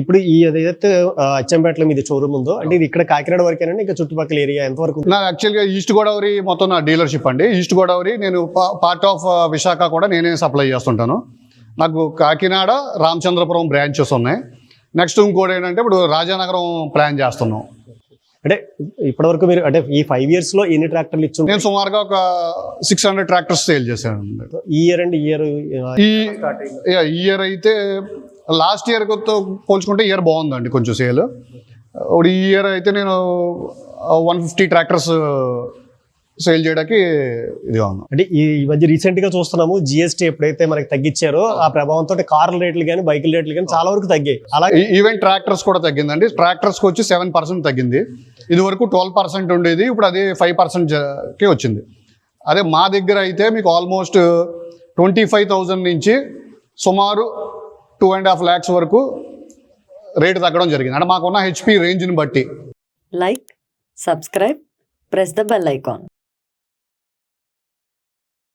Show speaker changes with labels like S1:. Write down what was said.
S1: ఇప్పుడు ఈ ఏదైతే అచ్చంపేటలో మీది షోరూమ్ ఉందో అంటే ఇది ఇక్కడ కాకినాడ వరకేనండి ఇంకా చుట్టుపక్కల ఏరియా ఎంతవరకు ఉంది?
S2: నా యాక్చువల్గా ఈస్ట్ గోదావరి మొత్తం నా డీలర్షిప్ అండి. ఈస్ట్ గోదావరి నేను పార్ట్ ఆఫ్ విశాఖ కూడా నేనే సప్లై చేస్తుంటాను. నాకు కాకినాడ రామచంద్రపురం బ్రాంచెస్ ఉన్నాయి. నెక్స్ట్ ఇంకోటి ఏంటంటే ఇప్పుడు రాజానగరం ప్లాన్ చేస్తున్నాం.
S1: అంటే ఇప్పటివరకు మీరు అంటే ఈ ఫైవ్ ఇయర్స్లో ఎన్ని ట్రాక్టర్లు ఇచ్చు
S2: నేను సుమారుగా ఒక సిక్స్ హండ్రెడ్ ట్రాక్టర్స్ సేల్ చేశాను.
S1: ఈ ఇయర్ అండ్ ఇయర్
S2: ఈ ఇయర్ అయితే లాస్ట్ ఇయర్తో పోల్చుకుంటే ఇయర్ బాగుందండి కొంచెం సేల్. ఇప్పుడు ఈ ఇయర్ అయితే నేను వన్ ఫిఫ్టీ ట్రాక్టర్స్ సేల్ చేయడానికి ఇదిగా ఉన్నాను
S1: అంటే ఈ ఈ మధ్య రీసెంట్గా చూస్తున్నాము జిఎస్టీ ఎప్పుడైతే మనకి తగ్గించారో ఆ ప్రభావంతో కార్ల రేట్లు కానీ బైకుల రేట్లు కానీ చాలా వరకు తగ్గాయి. అలాగే
S2: ఈవెన్ ట్రాక్టర్స్ కూడా తగ్గిందండి. ట్రాక్టర్స్కి వచ్చి సెవెన్ పర్సెంట్ తగ్గింది. ఇది వరకు ట్వెల్వ్ పర్సెంట్ ఉండేది ఇప్పుడు అది ఫైవ్ పర్సెంట్కి వచ్చింది. అదే మా దగ్గర అయితే మీకు ఆల్మోస్ట్ ట్వంటీ ఫైవ్ థౌజండ్ నుంచి సుమారు టూ అండ్ హాఫ్ ల్యాక్స్ వరకు రేటు తగ్గడం జరిగింది. అంటే మాకున్న హెచ్పి రేంజ్ని బట్టి.
S3: Like subscribe press the bell icon